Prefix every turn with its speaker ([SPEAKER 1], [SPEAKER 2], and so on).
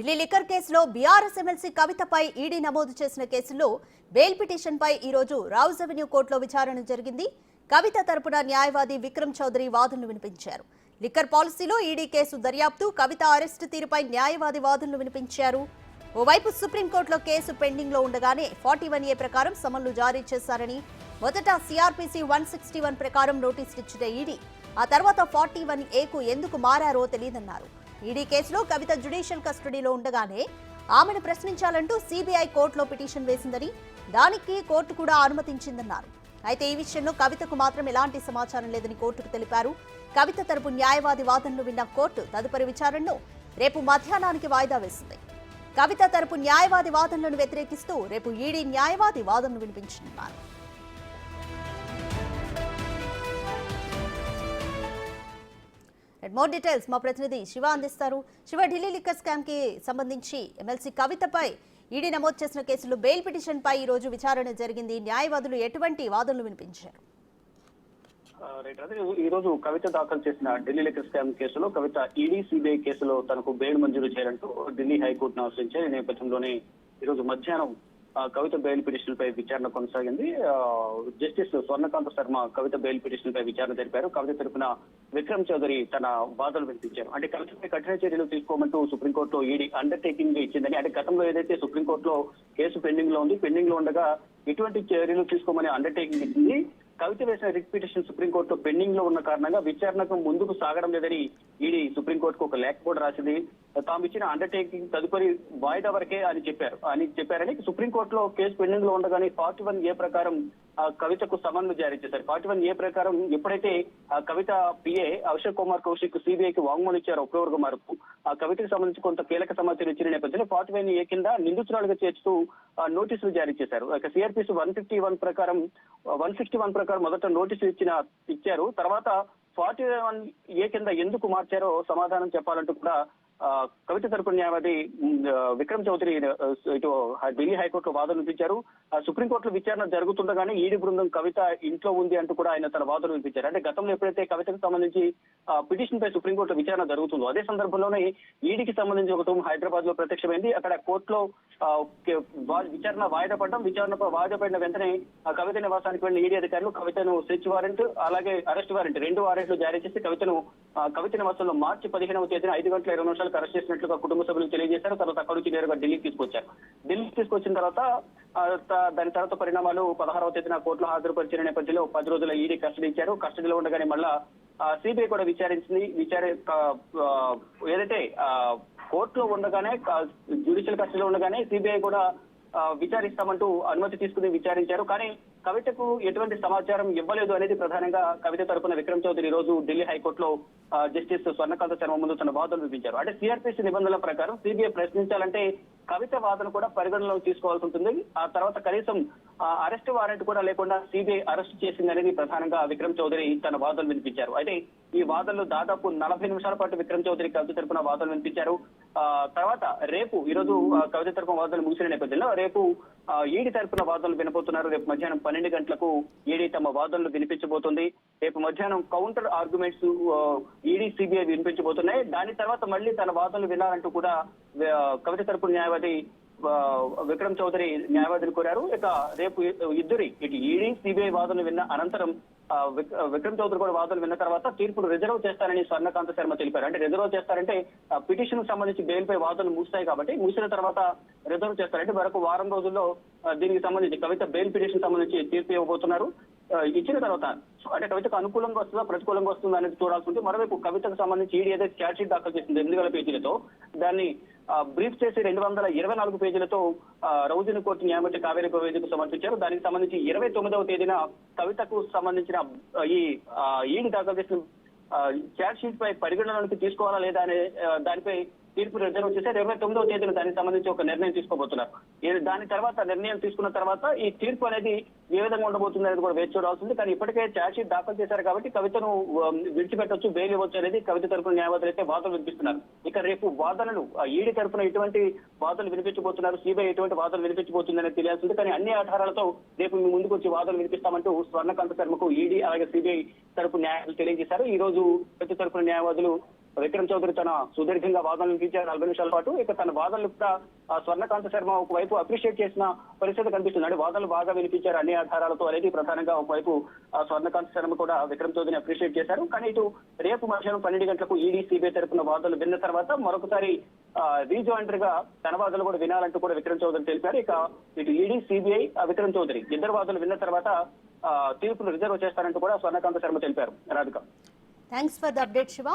[SPEAKER 1] Delhi liquor కేసులో BRS MLC కవితపై ED నమోదు చేసిన కేసులో బెయిల్ పిటిషన్పై ఈ రోజు అవెన్యూ కోర్టులో విచారణ జరిగింది. కవిత తరపున న్యాయవాది విక్రమ్ చౌదరి వాదనలు వినిపించారు. లిక్కర్ పాలసీలో ఈడీ కేసు దర్యాప్తు కవిత అరెస్టు తీరుపై న్యాయవాది వాదనలు వినిపించారు. ఓవైపు సుప్రీంకోర్టులో కేసు పెండింగ్లో ఉండగానే ఫార్టీ వన్ ఏ ప్రకారం సమన్లు జారీ చేశారని మొదట సిఆర్పిసి వన్ సిక్స్టీ వన్ ప్రకారం నోటీసులు ఇచ్చిన ఈడీ ఆ తర్వాత ఫార్టీ వన్ ఏకు ఎందుకు మారారో తెలియదన్నారు. ఈడీ కేసులో కవిత జ్యుడిషియల్ కస్టడీలో ఉండగానే ఆమెను ప్రశ్నించాలంటూ సిబిఐ కోర్టులో పిటిషన్ వేసిందని దానికి కోర్టు కూడా అనుమతించిందన్నారు. అయితే ఈ విషయంలో కవితకు మాత్రం ఎలాంటి సమాచారం లేదని కోర్టుకు తెలిపారు. కవిత తరపు న్యాయవాది వాదనలు విన్న కోర్టు తదుపరి విచారణను రేపు మధ్యాహ్నానికి వాయిదా వేసింది. కవిత తరపు న్యాయవాది వాదనలను వ్యతిరేకిస్తూ రేపు ఈడీ న్యాయవాది వాదనలు వినిపించనున్నారు. మోర్ డీటెయిల్స్ మా ప్రతినిధి శివ అందిస్తారు. శివ ఢిల్లీ లిక్కర్ స్కామ్కి సంబంధించి ఎమ్మెల్సీ కవితపై ఈడీ నమోదు చేసిన కేసులో బెయిల్ పిటిషన్ పై ఈ రోజు విచారణ జరిగింది. న్యాయవాదులు ఎటువంటి వాదనలు వినిపించారు?
[SPEAKER 2] ఈ రోజు కవిత దాఖలు చేసిన ఢిల్లీ లిక్కర్ స్కామ్ కేసులో కవిత ఈడీ సిబిఐ కేసులో తనకు బెయిల్ మంజూరు చేయాలంటూ ఢిల్లీ హైకోర్టును ఆశ్రయించారు. ఈ నేపథ్యంలోనే ఈ రోజు మధ్యాహ్నం కవిత బెయిల్ పిటిషన్ పై విచారణ కొనసాగింది. Justice Swarnakanta Sharma Kavitha bail petition పై విచారణ జరిపారు కవిత తరపున విక్రమ్ చౌదరి తన వాదనలు వినిపించారు. అంటే కవితపై కఠిన చర్యలు తీసుకోమంటూ సుప్రీంకోర్టులో ఈడీ అండర్టేకింగ్ ఇచ్చిందని అంటే గతంలో ఏదైతే సుప్రీంకోర్టులో కేసు పెండింగ్లో ఉంది పెండింగ్లో ఉండగా ఎటువంటి చర్యలు తీసుకోమని అండర్టేకింగ్ ఇచ్చింది. కవిత వేసిన రిట్ పిటిషన్ సుప్రీంకోర్టులో పెండింగ్లో ఉన్న కారణంగా విచారణకు ముందుకు సాగడం లేదని ఈడీ సుప్రీంకోర్టుకు ఒక లేఖ కూడా రాసింది. తాము ఇచ్చిన అండర్టేకింగ్ తదుపరి వాయిదా వరకే అని చెప్పారు. అని చెప్పారని సుప్రీంకోర్టులో కేసు పెండింగ్లో ఉండగానే ఫార్టీ వన్ ఏ ప్రకారం ఆ కవితకు సమన్లు జారీ చేశారు. ఫార్టీ వన్ ఏ ప్రకారం ఎప్పుడైతే ఆ కవిత పిఏ అశోక్ కుమార్ కౌశిక్ సిబిఐకి వాంగ్మూలు ఇచ్చారు అక్టోబర్ మార్పు ఆ కవితకు సంబంధించి కొంత కీలక సమాచారం ఇచ్చిన నేపథ్యంలో ఫార్టీ వన్ ఏ కింద నిందితురాలుగా చేర్చుతూ నోటీసులు జారీ చేశారు. ఇక సిఆర్పిసి వన్ ఫిఫ్టీ వన్ ప్రకారం వన్ సిక్స్టీ వన్ ప్రకారం మొదట నోటీసులు ఇచ్చిన ఇచ్చారు. తర్వాత ఫార్టీ వన్ ఏ కింద ఎందుకు మార్చారో సమాధానం చెప్పాలంటూ కూడా కవిత తరపు న్యాయవాది విక్రమ్ చౌదరి ఇటు ఢిల్లీ హైకోర్టులో వాదనలు వినిపించారు. ఆ, సుప్రీంకోర్టులో విచారణ జరుగుతుండగానే ఈడి బృందం కవిత ఇంట్లో ఉంది అంటూ కూడా ఆయన తన వాదనలు వినిపించారు. అంటే గతంలో ఎప్పుడైతే కవితకు సంబంధించి పిటిషన్ పై సుప్రీంకోర్టులో విచారణ జరుగుతుందో అదే సందర్భంలోనే ఈడికి సంబంధించి ఒక హైదరాబాద్లో ప్రత్యక్షమైంది. అక్కడ కోర్టులో విచారణ వాయిదా పడడం విచారణ వాయిదా పడిన వెంటనే కవిత నివాసానికి వెళ్ళిన ఈడీ అధికారులు కవితను సెర్చ్ వారెంట్ అలాగే అరెస్ట్ వారెంట్ రెండు వారెంట్లు జారీ చేసి కవితను ఆ, కవిత నివాసంలో మార్చి పదిహేనవ తేదీన ఐదు గంటల ఇరవై నిమిషాలకు అరెస్ట్ చేసినట్లుగా కుటుంబ సభ్యులు తెలియజేశారు. తర్వాత అక్కడి నుంచి నేరుగా ఢిల్లీకి తీసుకొచ్చారు. ఢిల్లీకి తీసుకొచ్చిన తర్వాత దాని తర్వాత పరిణామాలు పదహారవ తేదీన కోర్టులో హాజరుపరిచిన నేపథ్యంలో పది రోజుల ఈడీ కస్టడీ ఇచ్చారు కస్టడీలో ఉండగానే మళ్ళా సిబిఐ కూడా విచారించింది. విచార ఏదైతే కోర్టులో ఉండగానే జ్యుడిషియల్ కస్టడీలో ఉండగానే సిబిఐ కూడా విచారిస్తామంటూ అనుమతి తీసుకుని విచారించారు. కానీ కవితకు ఎటువంటి సమాచారం ఇవ్వలేదు అనేది ప్రధానంగా కవిత తరపున విక్రమ్ చౌదరి ఈ రోజు ఢిల్లీ హైకోర్టులో జస్టిస్ స్వర్ణకాంత శర్మ ముందు తన వాదనలు వినిపించారు. అంటే సిఆర్పిసి నిబంధనల ప్రకారం సిబిఐ ప్రశ్నించాలంటే కవిత వాదన కూడా పరిగణనలోకి తీసుకోవాల్సి ఉంటుంది. ఆ తర్వాత కనీసం అరెస్ట్ వారెంట్ కూడా లేకుండా సిబిఐ అరెస్ట్ చేసింది అనేది ప్రధానంగా విక్రమ్ చౌదరి తన వాదనలు వినిపించారు. అయితే ఈ వాదనలు దాదాపు నలభై నిమిషాల పాటు విక్రమ్ చౌదరి కవిత తరపున వాదనలు వినిపించారు. ఆ తర్వాత రేపు ఈ రోజు కవిత తరపున వాదనలు ముగిసిన నేపథ్యంలో రేపు ఈడి తరపున వాదనలు వినబోతున్నారు. రేపు మధ్యాహ్నం పన్నెండు గంటలకు ఈడీ తమ వాదనలు వినిపించబోతుంది. రేపు మధ్యాహ్నం కౌంటర్ ఆర్గ్యుమెంట్స్ ఈడీ సిబిఐ వినిపించబోతున్నాయి. దాని తర్వాత మళ్ళీ తన వాదనలు వినాలంటూ కూడా కవిత తరపు న్యాయవాది విక్రమ్ చౌదరి న్యాయవాదిని కోరారు. ఇక రేపు ఇద్దరి ఇటు ఈడీ సిబిఐ వాదనలు విన్న అనంతరం విక్రమ్ చౌదరి కూడా వాదనలు విన్న తర్వాత తీర్పును రిజర్వ్ చేస్తారని స్వర్ణకాంత శర్మ తెలిపారు. అంటే రిజర్వ్ చేస్తారంటే పిటిషన్ సంబంధించి బెయిల్ పై వాదనలు ముగుస్తాయి కాబట్టి ముగిసిన తర్వాత రిజర్వ్ చేస్తారంటే మరొక వారం రోజుల్లో దీనికి సంబంధించి కవిత బెయిల్ పిటిషన్ సంబంధించి తీర్పు ఇవ్వబోతున్నారు. ఇచ్చిన తర్వాత అంటే కవితకు అనుకూలంగా వస్తుందా ప్రతికూలంగా వస్తుందా అనేది చూడాల్సి ఉంటుంది మరోవైపు కవితకు సంబంధించి ఈడీ ఏదైతే ఛార్జ్ దాఖలు చేసింది ఎనిమిది వేల పేజీలతో దాన్ని బ్రీఫ్ చేసి రెండు వందల ఇరవై నాలుగు పేజీలతో ఆ, రౌజన్ కోర్టు న్యాయమూర్తి కావేరీ వేదికకు సమర్పించారు. దానికి సంబంధించి ఇరవై తొమ్మిదవ తేదీన కవితకు సంబంధించిన ఈ ఈడీ దాఖలు చేసిన ఛార్జ్ షీట్ పై పరిగణలోనికి తీసుకోవాలా లేదా అనే దానిపై తీర్పు రిజర్వ్ చేశారు ఇరవై తొమ్మిదవ తేదీన దానికి సంబంధించి ఒక నిర్ణయం తీసుకోబోతున్నారు. దాని తర్వాత నిర్ణయం తీసుకున్న తర్వాత ఈ తీర్పు అనేది ఏ విధంగా ఉండబోతుంది అనేది కూడా వేచి చూడాల్సింది కానీ ఇప్పటికే ఛార్జ్షీట్ దాఖలు చేశారు కాబట్టి కవితను విడిచిపెట్టొచ్చు బెయిల్ ఇవ్వచ్చు అనేది కవిత తరపున న్యాయవాదులు అయితే వాదనలు వినిపిస్తున్నారు. ఇక రేపు వాదనలు ఆ, ఈడీ తరపున ఎటువంటి వాదనలు వినిపించబోతున్నారు? సిబిఐ ఎటువంటి వాదనలు వినిపించబోతుంది అనేది తెలియాల్సింది కానీ అన్ని ఆధారాలతో రేపు మీ ముందుకు వచ్చి వాదనలు వినిపిస్తామంటూ స్వర్ణకాంత శర్మకు ఈడీ అలాగే సిబిఐ తరపు న్యాయాలు తెలియజేశారు. ఈ రోజు ప్రతి తరపున న్యాయవాదులు విక్రమ్ చౌదరి తన సుదీర్ఘంగా వాదనలు వినిపించారు. నలభై నిమిషాల పాటు ఇక తన వాదనలు కూడా స్వర్ణకాంత శర్మ ఒకవైపు అప్రిషియేట్ చేసిన పరిస్థితి కనిపిస్తుంది. అంటే వాదనలు బాగా వినిపించారు అన్ని ఆధారాలతో అనేది ప్రధానంగా ఒకవైపు ఆ, స్వర్ణకాంత శర్మ కూడా విక్రమ్ చౌదరిని అప్రిషియేట్ చేశారు. కానీ ఇటు రేపు మధ్యాహ్నం పన్నెండు గంటలకు ఈడీ సిబిఐ తరపున వాదనలు విన్న తర్వాత మరొకసారి రీజాయింటర్గా తన వాదనలు కూడా వినాలంటూ కూడా విక్రమ్ చౌదరి తెలిపారు. ఇక ఇటు ఈడీ సిబిఐ విక్రమ్ చౌదరి ఇద్దరు వాదనలు విన్న తర్వాత తీర్పును రిజర్వ్ చేస్తారంటూ కూడా స్వర్ణకాంత శర్మ తెలిపారు. Radhika.
[SPEAKER 1] Thanks for the update Shiva